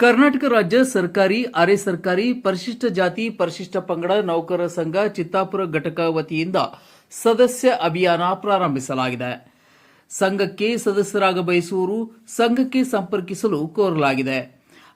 ಕರ್ನಾಟಕ ರಾಜ್ಯ ಸರ್ಕಾರಿ, ಅರೆ ಸರ್ಕಾರಿ, ಪರಿಶಿಷ್ಟ ಜಾತಿ, ಪರಿಶಿಷ್ಟ ಪಂಗಡ ನೌಕರರ ಸಂಘ, ಚಿತ್ತಾಪುರ ಘಟಕ ವತಿಯಿಂದ ಸದಸ್ಯ ಅಭಿಯಾನ ಪ್ರಾರಂಭಿಸಲಾಗಿದೆ. ಸಂಘಕ್ಕೆ ಸದಸ್ಯರಾಗ ಬಯಸುವವರು ಸಂಘಕ್ಕೆ ಸಂಪರ್ಕಿಸಲು ಕೋರಲಾಗಿದೆ.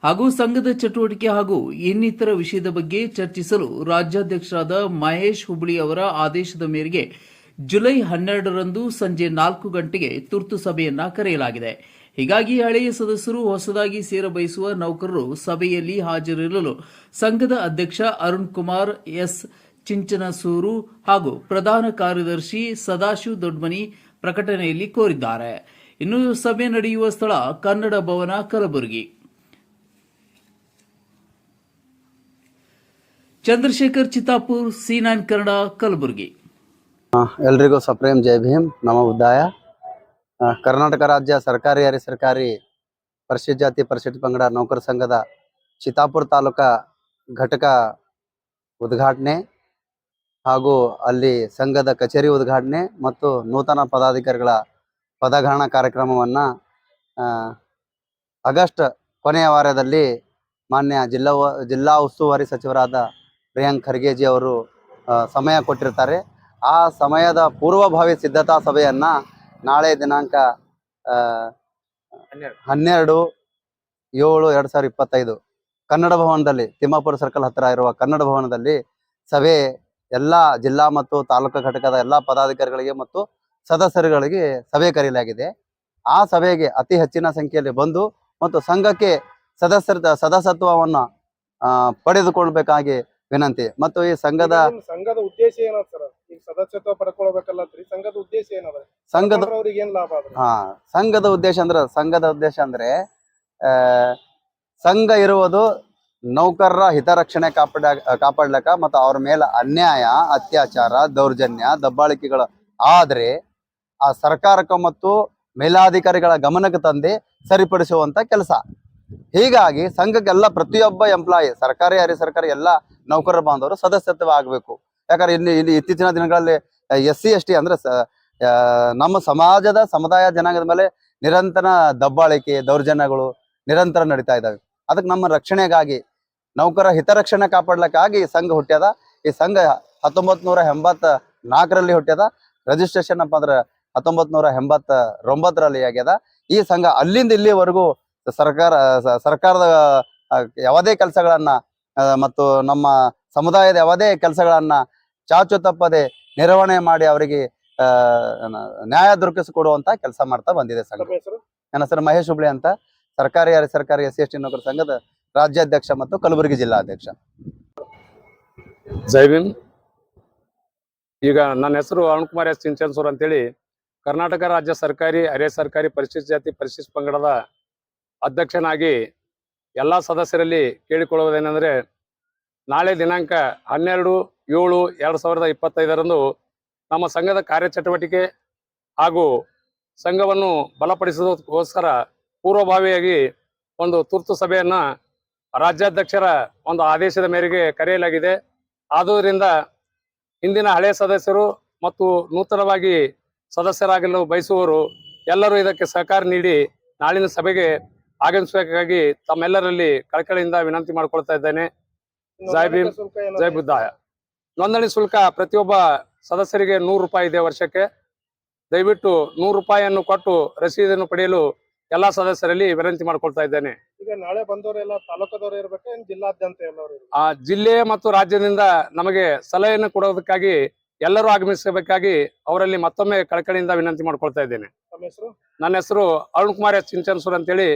ಹಾಗೂ ಸಂಘದ ಚಟುವಟಿಕೆ ಹಾಗೂ ಇನ್ನಿತರ ವಿಷಯದ ಬಗ್ಗೆ ಚರ್ಚಿಸಲು ರಾಜ್ಯಾಧ್ಯಕ್ಷರಾದ ಮಹೇಶ್ ಹುಬ್ಳಿ ಅವರ ಆದೇಶದ ಮೇರೆಗೆ ಜುಲೈ ಹನ್ನೆರಡರಂದು ಸಂಜೆ ನಾಲ್ಕು ಗಂಟೆಗೆ ತುರ್ತು ಸಭೆಯನ್ನ ಕರೆಯಲಾಗಿದೆ. ಹೀಗಾಗಿ ಹಳೆಯ ಸದಸ್ಯರು ಹೊಸದಾಗಿ ಸೇರಬಯಸುವ ನೌಕರರು ಸಭೆಯಲ್ಲಿ ಹಾಜರಿರಲು ಸಂಘದ ಅಧ್ಯಕ್ಷ ಅರುಣ್ ಕುಮಾರ್, ಎಸ್ ಚಿಂಚನಸೂರು ಹಾಗೂ ಪ್ರಧಾನ ಕಾರ್ಯದರ್ಶಿ ಸದಾಶಿವ ದೊಡ್ಮನಿ ಪ್ರಕಟಣೆಯಲ್ಲಿ ಕೋರಿದ್ದಾರೆ. ಇನ್ನು ಸಭೆ ನಡೆಯುವ ಸ್ಥಳ Kannada Bhavana, Kalaburagi. Chandrashekhar Chittapur, C nine Kannada, Kalaburagi. ಎಲ್ರಿಗೂ ಸಪ್ರೇಮ್ ಜೈ ಭೀಮ್. ನಮ ಉದ್ದಾಯ. ಕರ್ನಾಟಕ ರಾಜ್ಯ ಸರ್ಕಾರಿ ಅರೆ ಸರ್ಕಾರಿ ಪರಿಶಿಷ್ಟ ಜಾತಿ ಪರಿಶಿಷ್ಟ ಪಂಗಡ ನೌಕರ ಸಂಘದ ಚಿತ್ತಾಪುರ ತಾಲೂಕಾ ಘಟಕ ಉದ್ಘಾಟನೆ ಹಾಗೂ ಅಲ್ಲಿ ಸಂಘದ ಕಚೇರಿ ಉದ್ಘಾಟನೆ ಮತ್ತು ನೂತನ ಪದಾಧಿಕಾರಿಗಳ ಪದಗ್ರಹಣ ಕಾರ್ಯಕ್ರಮವನ್ನ ಆಗಸ್ಟ್ ಕೊನೆಯ ವಾರದಲ್ಲಿ ಮಾನ್ಯ ಜಿಲ್ಲಾ ಜಿಲ್ಲಾ ಉಸ್ತುವಾರಿ ಸಚಿವರಾದ ಪ್ರಿಯಾಂಕ್ ಖರ್ಗೆಜಿ ಅವರು ಸಮಯ ಕೊಟ್ಟಿರ್ತಾರೆ. ಆ ಸಮಯದ ಪೂರ್ವಭಾವಿ ಸಿದ್ಧತಾ ಸಭೆಯನ್ನ ನಾಳೆ ದಿನಾಂಕ ಹನ್ನೆರಡು. ಏಳು ಎರಡ್ ಸಾವಿರದ ಇಪ್ಪತ್ತೈದು. ಕನ್ನಡ ಭವನದಲ್ಲಿ ತಿಮ್ಮಾಪುರ ಸರ್ಕಲ್ ಹತ್ತಿರ ಇರುವ ಕನ್ನಡ ಭವನದಲ್ಲಿ ಸಭೆ ಎಲ್ಲಾ ಜಿಲ್ಲಾ ಮತ್ತು ತಾಲೂಕು ಘಟಕದ ಎಲ್ಲಾ ಪದಾಧಿಕಾರಿಗಳಿಗೆ ಮತ್ತು ಸದಸ್ಯರುಗಳಿಗೆ ಸಭೆ ಕರೆಯಲಾಗಿದೆ. ಆ ಸಭೆಗೆ ಅತಿ ಹೆಚ್ಚಿನ ಸಂಖ್ಯೆಯಲ್ಲಿ ಬಂದು ಮತ್ತು ಸಂಘಕ್ಕೆ ಸದಸ್ಯರ ಸದಸ್ಯತ್ವವನ್ನು ಪಡೆದುಕೊಳ್ಬೇಕಾಗಿ ವಿನಂತಿ. ಮತ್ತು ಈ ಸಂಘದ ಸಂಘದ ಉದ್ದೇಶ ಸದಸ್ಯತ್ವ ಪಡ್ಕೊಳ್ಬೇಕಲ್ಲ ಸಂಘದ ಉದ್ದೇಶ ಏನದ? ಸಂಘದ ಅವ್ರಿಗೆ ಏನ್ ಲಾಭ ಹಾ ಸಂಘದ ಉದ್ದೇಶ ಅಂದ್ರೆ ಸಂಘದ ಉದ್ದೇಶ ಅಂದ್ರೆ ಆ, ಸಂಘ ಇರುವುದು ನೌಕರರ ಹಿತರಕ್ಷಣೆ ಕಾಪಾಡ ಕಾಪಾಡ್ಲಕ್ಕ ಮತ್ತು ಅವ್ರ ಮೇಲೆ ಅನ್ಯಾಯ ಅತ್ಯಾಚಾರ ದೌರ್ಜನ್ಯ ದಬ್ಬಾಳಿಕೆಗಳು ಆದ್ರೆ ಆ ಸರ್ಕಾರಕ್ಕೆ ಮತ್ತು ಮೇಲಾಧಿಕಾರಿಗಳ ಗಮನಕ್ಕೆ ತಂದೆ ಸರಿಪಡಿಸುವಂತ ಕೆಲಸ. ಹೀಗಾಗಿ ಸಂಘಕ್ಕೆಲ್ಲ ಪ್ರತಿಯೊಬ್ಬ ಎಂಪ್ಲಾಯಿ ಸರ್ಕಾರಿ ಅರೆ ಸರ್ಕಾರಿ ಎಲ್ಲ ನೌಕರರ ಬಾಂಧವರು ಸದಸ್ಯತ್ವ ಆಗಬೇಕು. ಯಾಕಂದ್ರೆ ಇಲ್ಲಿ ಇಲ್ಲಿ ಇತ್ತೀಚಿನ ದಿನಗಳಲ್ಲಿ ಎಸ್ ಸಿ ಎಸ್ ಟಿ ಅಂದ್ರೆ ನಮ್ಮ ಸಮಾಜದ ಸಮುದಾಯ ಜನಾಂಗದ ಮೇಲೆ ನಿರಂತರ ದಬ್ಬಾಳಿಕೆ, ದೌರ್ಜನ್ಯಗಳು ನಿರಂತರ ನಡೀತಾ ಇದ್ದಾವೆ. ಅದಕ್ಕೆ ನಮ್ಮ ರಕ್ಷಣೆಗಾಗಿ, ನೌಕರ ಹಿತರಕ್ಷಣೆ ಕಾಪಾಡ್ಲಿಕ್ಕಾಗಿ ಈ ಸಂಘ ಹುಟ್ಟ್ಯದ. ಈ ಸಂಘ ಹತ್ತೊಂಬತ್ ನೂರ ಎಂಬತ್ತ ನಾಲ್ಕರಲ್ಲಿ ಹುಟ್ಟ್ಯದ. ರಿಜಿಸ್ಟ್ರೇಷನ್ ಅಪ್ಪ ಅಂದ್ರೆ ಹತ್ತೊಂಬತ್ ನೂರ ಎಂಬತ್ತ ಒಂಬತ್ತರಲ್ಲಿ ಆಗ್ಯದ. ಈ ಸಂಘ ಅಲ್ಲಿಂದ ಇಲ್ಲಿವರೆಗೂ ಸರ್ಕಾರ ಸರ್ಕಾರದ ಯಾವುದೇ ಕೆಲಸಗಳನ್ನ ಮತ್ತು ನಮ್ಮ ಸಮುದಾಯದ ಯಾವುದೇ ಕೆಲಸಗಳನ್ನ ಚಾಚು ತಪ್ಪದೆ ನಿರ್ವಹಣೆ ಮಾಡಿ ಅವರಿಗೆ ನ್ಯಾಯ ದೊರಕಿಸಿಕೊಡುವಂತ ಕೆಲಸ ಮಾಡ್ತಾ ಬಂದಿದೆ ಸಂಘ. ನನ್ನ ಹೆಸರು ಮಹೇಶ್ ಹುಬ್ಳಿ ಅಂತ. ಸರ್ಕಾರಿ ಅರೆ ಸರ್ಕಾರಿ ಎಸ್ ಸಿ ಎಸ್ ಟಿ ನೌಕರ ಸಂಘದ ರಾಜ್ಯಾಧ್ಯಕ್ಷ ಮತ್ತು ಕಲಬುರಗಿ ಜಿಲ್ಲಾಧ್ಯಕ್ಷ. ಜೈವಿನ್ ಈಗ ನನ್ನ ಹೆಸರು ಅರುಣ್ ಕುಮಾರ್ ಎಸ್ ಚಿಂಚನ್ಸೂರ್ ಅಂತೇಳಿ. ಕರ್ನಾಟಕ ರಾಜ್ಯ ಸರ್ಕಾರಿ ಅರೆ ಸರ್ಕಾರಿ ಪರಿಶಿಷ್ಟ ಜಾತಿ ಪರಿಶಿಷ್ಟ ಪಂಗಡದ ಅಧ್ಯಕ್ಷನಾಗಿ ಎಲ್ಲ ಸದಸ್ಯರಲ್ಲಿ ಕೇಳಿಕೊಳ್ಳುವುದೇನೆಂದರೆ ನಾಳೆ ದಿನಾಂಕ ಹನ್ನೆರಡು ಏಳು ಎರಡು ಸಾವಿರದ ಇಪ್ಪತ್ತೈದರಂದು ನಮ್ಮ ಸಂಘದ ಕಾರ್ಯಚಟುವಟಿಕೆ ಹಾಗೂ ಸಂಘವನ್ನು ಬಲಪಡಿಸುವುದಕ್ಕೋಸ್ಕರ ಪೂರ್ವಭಾವಿಯಾಗಿ ಒಂದು ತುರ್ತು ಸಭೆಯನ್ನು ರಾಜ್ಯಾಧ್ಯಕ್ಷರ ಒಂದು ಆದೇಶದ ಮೇರೆಗೆ ಕರೆಯಲಾಗಿದೆ ಆದುದರಿಂದ ಹಿಂದಿನ ಹಳೆಯ ಸದಸ್ಯರು ಮತ್ತು ನೂತನವಾಗಿ ಸದಸ್ಯರಾಗಲು ಬಯಸುವವರು ಎಲ್ಲರೂ ಇದಕ್ಕೆ ಸಹಕಾರ ನೀಡಿ ನಾಳಿನ ಸಭೆಗೆ ಆಗಮಿಸಬೇಕಾಗಿ ತಮ್ಮೆಲ್ಲರಲ್ಲಿ ಕಳಕಳಿಯಿಂದ ವಿನಂತಿ ಮಾಡಿಕೊಳ್ತಾ ಇದ್ದೇನೆ ಜೈ ಭೀಮ್? ಜೈ ಬುದ್ಧಾಯ ನೋಂದಣಿ ಶುಲ್ಕ ಪ್ರತಿಯೊಬ್ಬ ಸದಸ್ಯರಿಗೆ ನೂರು ರೂಪಾಯಿ ಇದೆ ವರ್ಷಕ್ಕೆ. ದಯವಿಟ್ಟು ನೂರು ರೂಪಾಯಿಯನ್ನು ಕೊಟ್ಟು ರಸೀದನ್ನು ಪಡೆಯಲು ಎಲ್ಲಾ ಸದಸ್ಯರಲ್ಲಿ ವಿನಂತಿ ಮಾಡ್ಕೊಳ್ತಾ ಇದ್ದೇನೆ. ಈಗ ನಾಳೆ ಬಂದವರೆಲ್ಲ ತಾಲೂಕದವರು ಇರಬೇಕು ಜಿಲ್ಲಾದ್ಯಂತ ಎಲ್ಲರೂ ಆ ಜಿಲ್ಲೆ ಮತ್ತು ರಾಜ್ಯದಿಂದ ನಮಗೆ ಸಲಹೆಯನ್ನು ಕೊಡೋದಕ್ಕಾಗಿ ಎಲ್ಲರೂ ಆಗಮಿಸಬೇಕಾಗಿ ಅವರಲ್ಲಿ ಮತ್ತೊಮ್ಮೆ ಕಳಕಳಿಯಿಂದ ವಿನಂತಿ ಮಾಡ್ಕೊಳ್ತಾ ಇದ್ದೇನೆ. ನನ್ನ ಹೆಸರು ಅರುಣ್ ಕುಮಾರ್ ಎಸ್ ಚಿಂಚನ್ಸೂರ್ ಅಂತೇಳಿ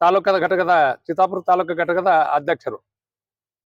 ತಾಲೂಕದ ಘಟಕದ ಚಿತ್ತಾಪುರ ತಾಲೂಕು ಘಟಕದ ಅಧ್ಯಕ್ಷರು.